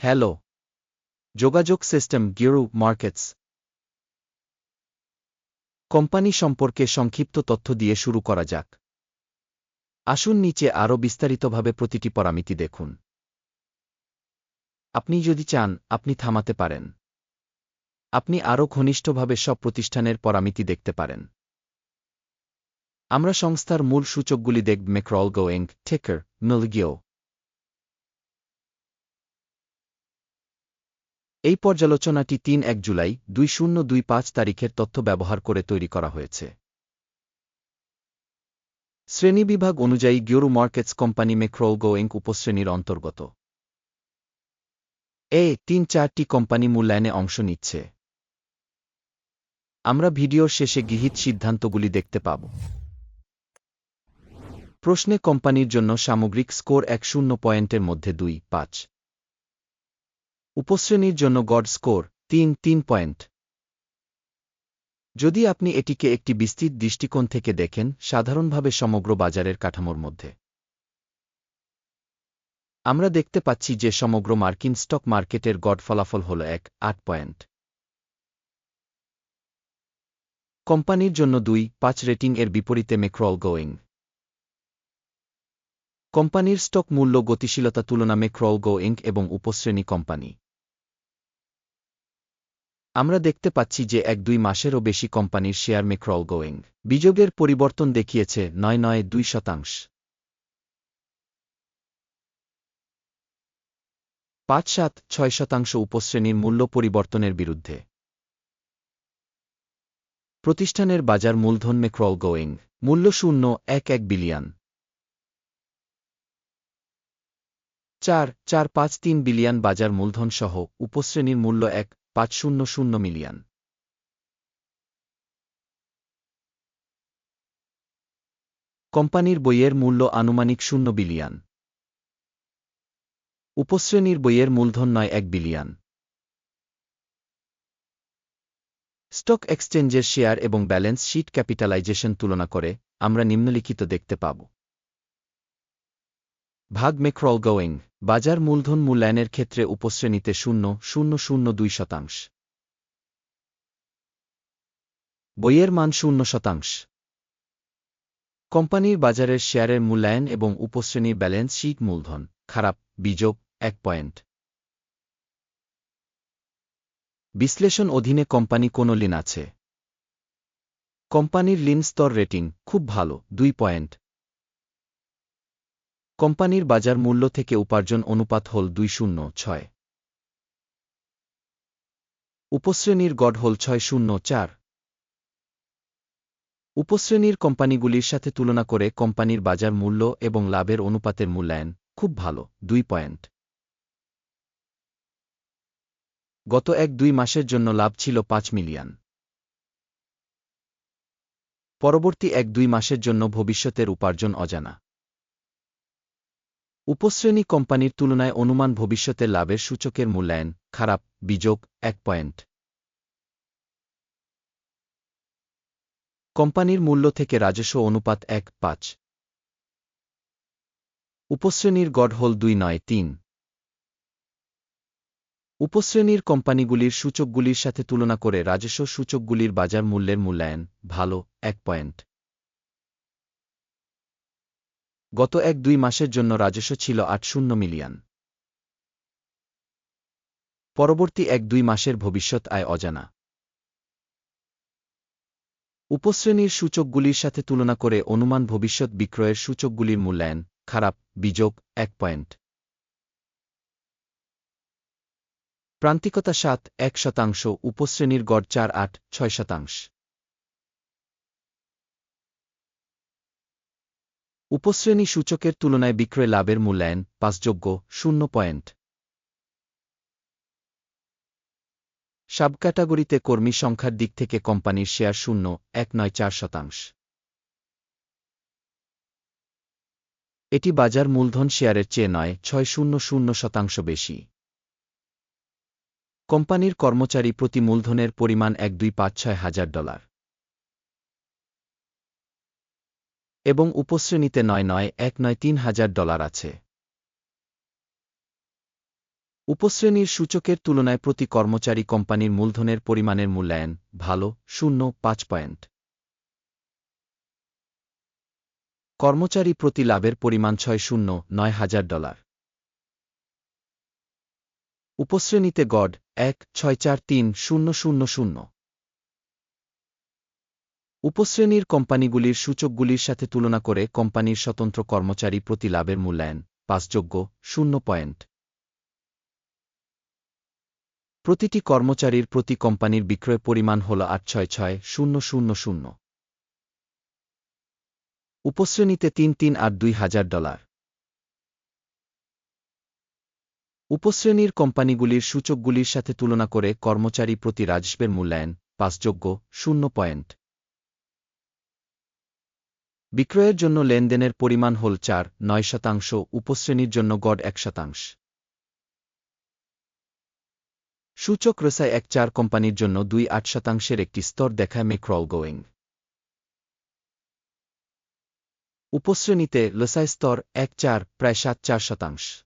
Hello. যোগাযোগ system গিরু markets. Company সম্পর্কে সংক্ষিপ্ত তথ্য দিয়ে শুরু করা যাক। আসুন নিচে আরও বিস্তারিতভাবে প্রতিটি পরামিতি দেখুন। আপনি যদি চান, আপনি থামাতে পারেন। আপনি আরও ঘনিষ্ঠভাবে সব প্রতিষ্ঠানের পরামিতি দেখতে পারেন। আমরা সংস্থার মূল সূচকগুলি দেখব ম্যাক্রল, গোয়েং ঠেকার মিলগিও। এই পর্যালোচনাটি তিন এক জুলাই দুই শূন্য দুই পাঁচ তারিখের তথ্য ব্যবহার করে তৈরি করা হয়েছে। শ্রেণীবিভাগ অনুযায়ী গিওরু মার্কেটস কোম্পানি মেক্রোল গোয়েং উপশ্রেণীর অন্তর্গত। এ তিন চারটি কোম্পানি মূল্যায়নে অংশ নিচ্ছে। আমরা ভিডিওর শেষে গৃহীত সিদ্ধান্তগুলি দেখতে পাব। প্রশ্নে কোম্পানির জন্য সামগ্রিক স্কোর এক শূন্য পয়েন্টের মধ্যে দুই পাঁচ। উপশ্রেণীর জন্য গড স্কোর, তিন তিন পয়েন্ট। যদি আপনি এটিকে একটি বিস্তৃত দৃষ্টিকোণ থেকে দেখেন, সাধারণভাবে সমগ্র বাজারের কাঠামোর মধ্যে। আমরা দেখতে পাচ্ছি যে সমগ্র মার্কিন স্টক মার্কেটের গড ফলাফল হল এক, আট পয়েন্ট। কোম্পানির জন্য দুই, পাঁচ রেটিং এর বিপরীতে মেক্রল গোয়িং। কোম্পানির স্টক মূল্য গতিশীলতা তুলনা মেক্রল গো ইঙ্ক এবং উপশ্রেণী কোম্পানি। আমরা দেখতে পাচ্ছি যে এক দুই মাসেরও বেশি কোম্পানির শেয়ার মেক্রল গোয়িং। বিযোগের পরিবর্তন দেখিয়েছে নয় নয় দুই শতাংশ। পাঁচ সাত ছয় শতাংশ উপশ্রেণীর মূল্য পরিবর্তনের বিরুদ্ধে। প্রতিষ্ঠানের বাজার মূলধন মেক্রল গোয়িং। মূল্য শূন্য এক এক বিলিয়ন। চার চার পাঁচ তিন বিলিয়ন বাজার মূলধন সহ উপশ্রেণীর মূল্য এক পাঁচ শূন্য শূন্য মিলিয়ন। কোম্পানির বইয়ের মূল্য আনুমানিক শূন্য বিলিয়ন। উপশ্রেণীর বইয়ের মূলধন নয় এক বিলিয়ন। স্টক এক্সচেঞ্জের শেয়ার এবং ব্যালেন্স শিট ক্যাপিটালাইজেশন তুলনা করে আমরা নিম্নলিখিত দেখতে পাব। ভাগ মেক্রল গোয়িং, বাজার মূলধন মূল্যায়নের ক্ষেত্রে উপশ্রেণীতে শূন্য শূন্য শূন্য দুই শতাংশ। বইয়ের মান শূন্য শতাংশ। কোম্পানির বাজারের শেয়ারের মূল্যায়ন এবং উপশ্রেণীর ব্যালেন্স শিট মূলধন, খারাপ বিযোগ এক পয়েন্ট। বিশ্লেষণ অধীনে কোম্পানি কোনো লিন আছে। কোম্পানির লিন স্তর রেটিং, খুব ভালো, দুই পয়েন্ট। কোম্পানির বাজার মূল্য থেকে উপার্জন অনুপাত হল দুই শূন্য ছয়। উপশ্রেণীর গড় হল ছয় শূন্য চার। উপশ্রেণীর কোম্পানিগুলির সাথে তুলনা করে কোম্পানির বাজার মূল্য এবং লাভের অনুপাতের মূল্যায়ন খুব ভালো, দুই পয়েন্ট। গত এক দুই মাসের জন্য লাভ ছিল পাঁচ মিলিয়ন। পরবর্তী এক দুই মাসের জন্য ভবিষ্যতের উপার্জন অজানা। উপশ্রেণী কোম্পানির তুলনায় অনুমান ভবিষ্যতের লাভের সূচকের মূল্যায়ন, খারাপ, বিযোগ, এক পয়েন্ট। কোম্পানির মূল্য থেকে রাজস্ব অনুপাত এক, পাঁচ। উপশ্রেণীর গড় হল দুই, নয়, তিন। উপশ্রেণীর কোম্পানিগুলির সূচকগুলির সাথে তুলনা করে রাজস্ব সূচকগুলির বাজার মূল্যের মূল্যায়ন, ভালো, এক পয়েন্ট। গত এক দুই মাসের জন্য রাজস্ব ছিল আট শূন্য মিলিয়ন। পরবর্তী এক দুই মাসের ভবিষ্যৎ আয় অজানা। উপশ্রেণীর সূচকগুলির সাথে তুলনা করে অনুমান ভবিষ্যৎ বিক্রয়ের সূচকগুলির মূল্যায়ন, খারাপ বিযোগ এক পয়েন্ট। প্রান্তিকতা সাত, এক শতাংশ, উপশ্রেণীর গড় চার আট, ছয় শতাংশ। উপশ্রেণী সূচকের তুলনায় বিক্রয় লাভের মূল্যায়ন পাঁচযোগ্য, শূন্য পয়েন্ট। সাব ক্যাটাগরিতে কর্মী সংখ্যার দিক থেকে কোম্পানির শেয়ার শূন্য, এক নয় চার শতাংশ। এটি বাজার মূলধন শেয়ারের চেয়ে নয়, ছয় শূন্য শূন্য শতাংশ বেশি। কোম্পানির কর্মচারী প্রতি মূলধনের পরিমাণ এক দুই পাঁচ ছয় হাজার ডলার। এবং উপশ্রেণীতে নয় নয় এক নয় তিন হাজার ডলার আছে। উপশ্রেণীর সূচকের তুলনায় প্রতি কর্মচারী কোম্পানির মূলধনের পরিমাণের মূল্যায়ন ভালো, শূন্য, পাঁচ পয়েন্ট। কর্মচারী প্রতি লাভের পরিমাণ ছয় শূন্য, নয় হাজার ডলার। উপশ্রেণীতে গড এক, ছয় চার, তিন, শূন্য শূন্য শূন্য। উপশ্রেণীর কোম্পানিগুলির সূচকগুলির সাথে তুলনা করে কোম্পানির স্বতন্ত্র কর্মচারী প্রতি লাভের মূল্যায়ন পাঁচযোগ্য, শূন্য পয়েন্ট। প্রতিটি কর্মচারীর প্রতি কোম্পানির বিক্রয় পরিমাণ হল আট ছয় ছয়, শূন্য শূন্য শূন্য। উপশ্রেণীতে তিন তিন আট দুই হাজার ডলার। উপশ্রেণীর কোম্পানিগুলির সূচকগুলির সাথে তুলনা করে কর্মচারী প্রতি রাজস্বের মূল্যায়ন পাঁচযোগ্য, শূন্য পয়েন্ট। বিক্রয়ের জন্য লেনদেনের পরিমাণ হল চার, নয় শতাংশ, উপশ্রেণীর জন্য গড় এক শতাংশ। সূচক রসায় এক চার কোম্পানির জন্য দুই আট শতাংশের একটি স্তর দেখায় মেক্রল গোয়িং। উপশ্রেণীতে লসাই স্তর এক চার, প্রায় সাত চার শতাংশ।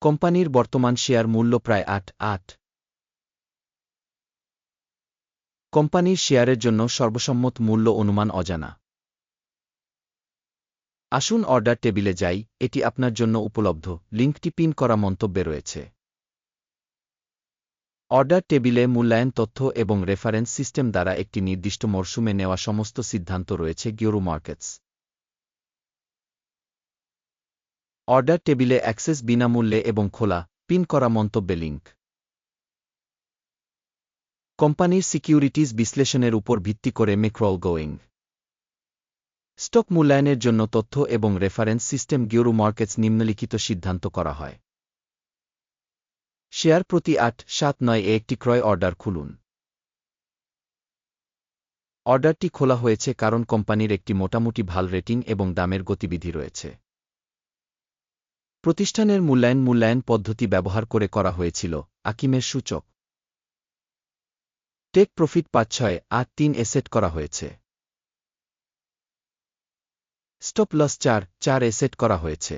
কোম্পানির বর্তমান শেয়ার মূল্য প্রায় আট আট কোম্পানির শেয়ারের জন্য সর্বসম্মত মূল্য অনুমান অজানা। আসুন অর্ডার টেবিলে যাই, এটি আপনার জন্য উপলব্ধ। লিঙ্কটি পিন করা মন্তব্যে রয়েছে। অর্ডার টেবিলে মূল্যায়ন তথ্য এবং রেফারেন্স সিস্টেম দ্বারা একটি নির্দিষ্ট মরশুমে নেওয়া সমস্ত সিদ্ধান্ত রয়েছে গিওরু মার্কেটস। অর্ডার টেবিলে অ্যাক্সেস বিনামূল্যে এবং খোলা, পিন করা মন্তব্যে লিঙ্ক। কোম্পানির সিকিউরিটিজ বিশ্লেষণের উপর ভিত্তি করে মেক্রল গোয়িং। স্টক মূল্যায়নের জন্য তথ্য এবং রেফারেন্স সিস্টেম গিওরু মার্কেটস নিম্নলিখিত সিদ্ধান্ত করা হয়। শেয়ার প্রতি আট সাত নয় এ একটি ক্রয় অর্ডার খুলুন। অর্ডারটি খোলা হয়েছে কারণ কোম্পানির একটি মোটামুটি ভালো রেটিং এবং দামের গতিবিধি রয়েছে। প্রতিষ্ঠানের মূল্যায়ন মূল্যায়ন পদ্ধতি ব্যবহার করে করা হয়েছিল, আকিমের সূচক। টেক প্রফিট পাঁচ ছয় আট তিন এসেট করা হয়েছে। স্টপ লস চার চার এসেট করা হয়েছে।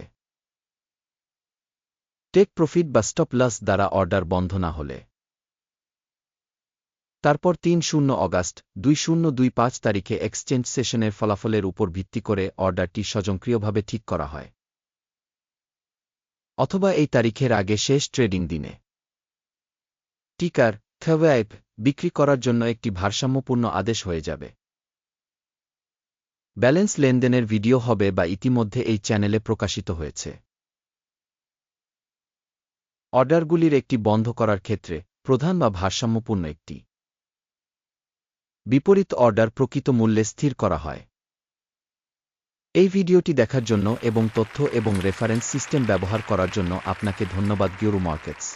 টেক প্রফিট বা স্টপ লস দ্বারা অর্ডার বন্ধ না হলে। তারপর তিন শূন্য অগাস্ট, দুই শূন্য দুই পাঁচ তারিখে এক্সচেঞ্জ সেশনের ফলাফলের উপর ভিত্তি করে অর্ডারটি স্বয়ংক্রিয়ভাবে ঠিক করা হয়। অথবা এই তারিখের আগে শেষ ট্রেডিং দিনে। টিকার থ্যাওয়াইপ বিক্রি করার জন্য একটি ভারসাম্যপূর্ণ আদেশ হয়ে যাবে। ব্যালেন্স লেনদেনের ভিডিও হবে বা ইতিমধ্যে এই চ্যানেলে প্রকাশিত হয়েছে। অর্ডারগুলির একটি বন্ধ করার ক্ষেত্রে প্রধান বা ভারসাম্যপূর্ণ একটি। বিপরীত অর্ডার প্রকৃত মূল্যে স্থির করা হয়। এই ভিডিওটি দেখার জন্য এবং তথ্য এবং রেফারেন্স সিস্টেম ব্যবহার করার জন্য আপনাকে ধন্যবাদ, গিওরু মার্কেটস।